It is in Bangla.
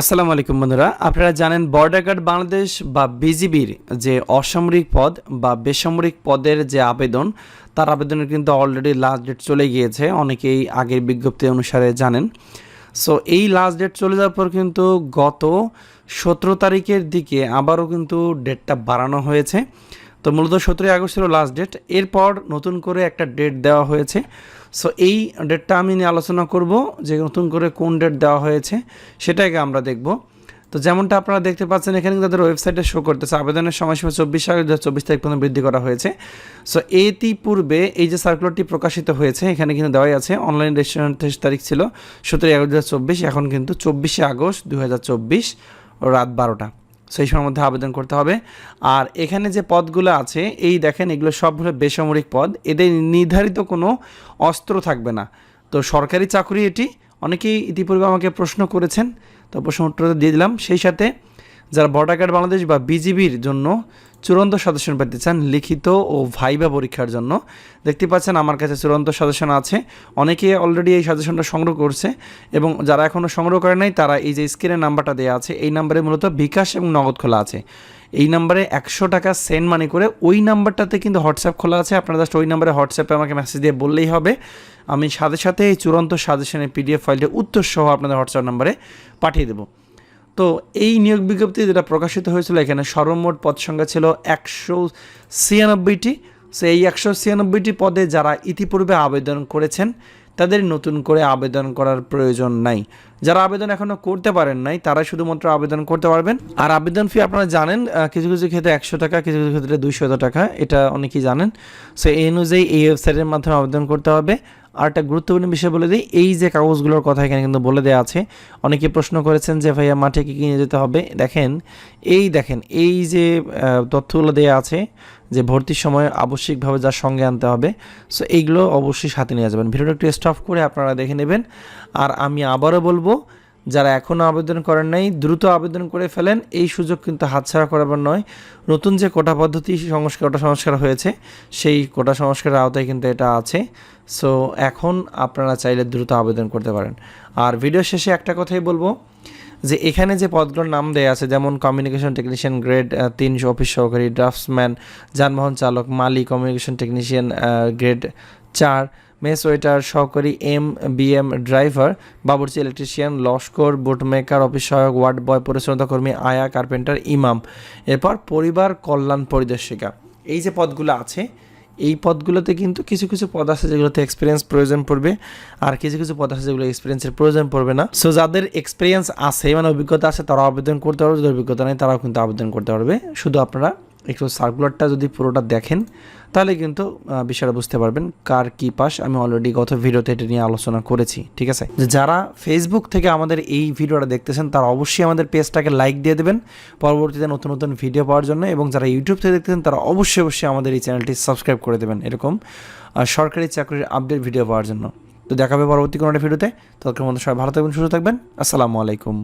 আসসালামু আলাইকুম বন্ধুরা। আপনারা জানেন বর্ডার গার্ড বাংলাদেশ বা বিজিবির যে অসামরিক পদ বা বেসামরিক পদের যে আবেদন, তার আবেদনের কিন্তু অলরেডি লাস্ট ডেট চলে গিয়েছে। অনেকেই আগের বিজ্ঞপ্তি অনুসারে জানেন। সো এই লাস্ট ডেট চলে যাওয়ার পর কিন্তু গত সতেরো তারিখের দিকে আবারও কিন্তু ডেটটা বাড়ানো হয়েছে। তো মূলত সতেরোই আগস্ট ছিল লাস্ট ডেট এরপর নতুন করে একটা ডেট দেওয়া হয়েছে। সো এই ডেটটা আমি নিয়ে আলোচনা করব যে নতুন করে কোন ডেট দেওয়া হয়েছে, সেটাকে আমরা দেখব। তো যেমনটা আপনারা দেখতে পাচ্ছেন, এখানে তাদের ওয়েবসাইটে শো করতেছে। আবেদনের সময়সীমা চব্বিশ আগস্ট দু চব্বিশ তারিখ পর্যন্ত বৃদ্ধি করা হয়েছে। সো এটি পূর্বে এই যে সার্কুলারটি প্রকাশিত হয়েছে, এখানে কিন্তু দেওয়াই আছে। অনলাইন রেজিস্ট্রেশন তেইশ তারিখ ছিল সতেরোই আগস্ট দু এখন কিন্তু চব্বিশে আগস্ট দু রাত বারোটা। সেই সময়ের মধ্যে আবেদন করতে হবে। আর এখানে যে পদগুলো আছে, এই দেখেন এগুলো সবগুলো বেসামরিক পদ। এদের নির্ধারিত কোনো অস্ত্র থাকবে না। তো সরকারি চাকরি এটি। অনেকেই ইতিপূর্বে আমাকে প্রশ্ন করেছেন, তো প্রশ্ন উত্তরটা দিয়ে দিলাম। সেই সাথে যারা বর্ডার গার্ড বাংলাদেশ বা বিজিবির জন্য চূড়ান্ত সদস্য পেতে চান লিখিত ও ভাইবা পরীক্ষার জন্য, দেখতে পাচ্ছেন আমার কাছে চূড়ান্ত সাজেশন আছে। অনেকে অলরেডি এই সাজেশনটা সংগ্রহ করছে এবং যারা এখনও সংগ্রহ করে নাই, তারা এই যে স্ক্রিনের নাম্বারটা দেওয়া আছে, এই নাম্বারে মূলত বিকাশ এবং নগদ খোলা আছে। এই নাম্বারে একশো টাকা সেন্ড মানি করে ওই নাম্বারটাতে কিন্তু হোয়াটসঅ্যাপ খোলা আছে। আপনারা জাস্ট ওই নাম্বারে হোয়াটসঅ্যাপে আমাকে মেসেজ দিয়ে বললেই হবে। আমি সাথে সাথে এই চূড়ান্ত সাজেশনের পিডিএফ ফাইলটা উত্তর সহ আপনাদের হোয়াটসঅ্যাপ নাম্বারে পাঠিয়ে দেবো। তো এই নিয়োগ বিজ্ঞপ্তি যেটা প্রকাশিত হয়েছিল এখানে সর্বমোট পদ সংখ্যা ছিল একশো ছিয়ানব্বইটি। সো এই একশো ছিয়ানব্বইটি পদে যারা ইতিপূর্বে আবেদন করেছেন, তাদের নতুন করে আবেদন করার প্রয়োজন নাই। যারা আবেদন এখনও করতে পারেন নাই তারা শুধুমাত্র আবেদন করতে পারবেন। আর আবেদন ফি আপনারা জানেন কিছু কিছু ক্ষেত্রে একশো টাকা, কিছু কিছু ক্ষেত্রে দুইশো টাকা, এটা অনেকেই জানেন। সো এই অনুযায়ী এই ওয়েবসাইটের মাধ্যমে আবেদন করতে হবে। আর একটা গুরুত্বপূর্ণ বিষয় বলে দিই, এই যে কাগজগুলোর কথা এখানে কিন্তু বলে দেওয়া আছে, অনেকে প্রশ্ন করেছেন যে ভাইয়া মাঠে কি কিনে যেতে হবে? দেখেন, এই দেখেন, এই যে তথ্যগুলো দেওয়া আছে যে ভর্তির সময় আবশ্যিকভাবে যা সঙ্গে আনতে হবে, সো এইগুলো অবশ্যই সাথে নিয়ে যাবেন। ভিডিওটা একটু স্টফ করে আপনারা দেখে নেবেন। আর আমি আবারও বলব যারা এখনও আবেদন করেন নাই, দ্রুত আবেদন করে ফেলেন। এই সুযোগ কিন্তু হাতছাড়া করাবার নয়। নতুন যে কোটা পদ্ধতি সংস্কার, কোটা সংস্কার হয়েছে। সেই কোটা সংস্কারের আওতায় কিন্তু এটা আছে। সো এখন আপনারা চাইলে দ্রুত আবেদন করতে পারেন। আর ভিডিও শেষে একটা কথাই বলব, যে এখানে যে পদগুলোর নাম দেয়া আছে, যেমন কমিউনিকেশন টেকনিশিয়ান গ্রেড তিন অফিস সহকারী ড্রাফটসম্যান যানবাহন চালক মালি কমিউনিকেশন টেকনিশিয়ান গ্রেড চার মেস ওয়েটার সহকারী এম বিএম ড্রাইভার, বাবুর্চি ইলেকট্রিশিয়ান, লস্কর বুট মেকার অফিস সহায়ক, ওয়ার্ড বয় পরিচ্ছন্নতা কর্মী, আয়া, কার্পেন্টার, ইমাম। এরপর পরিবার, কল্যাণ পরিদর্শিকা। এই যে পদগুলো আছে, এই পদগুলোতে কিন্তু কিছু কিছু পদ আছে যেগুলোতে এক্সপিরিয়েন্স প্রয়োজন পড়বে, আর কিছু কিছু পদ আছে যেগুলো এক্সপিরিয়েন্সের প্রয়োজন পড়বে না। সো যাদের এক্সপিরিয়েন্স আছে মানে অভিজ্ঞতা আছে তারাও আবেদন করতে পারবে যাদের অভিজ্ঞতা নেই, তারাও কিন্তু আবেদন করতে পারবে। শুধু আপনারা একটু সার্কুলারটা যদি পুরোটা দেখেন, তাহলে কিন্তু বিষয়টা বুঝতে পারবেন কার কি পাস। আমি অলরেডি গত ভিডিওতে এটা নিয়ে আলোচনা করেছি, ঠিক আছে? যারা ফেসবুক থেকে আমাদের এই ভিডিওটা দেখতেছেন, তারা অবশ্যই আমাদের পেজটাকে লাইক দিয়ে দেবেন। পরবর্তীতে নতুন নতুন ভিডিও পাওয়ার জন্য এবং যারা ইউটিউব থেকে দেখতেছেন, তারা অবশ্যই অবশ্যই আমাদের এই চ্যানেলটি সাবস্ক্রাইব করে দেবেন এরকম সরকারি চাকরির আপডেট ভিডিও পাওয়ার জন্য। তো দেখাবে পরবর্তী কোনো একটা ভিডিওতে ততক্ষণ মধ্যে সবাই ভালো থাকবেন, সুস্থ থাকবেন। আসসালামু আলাইকুম।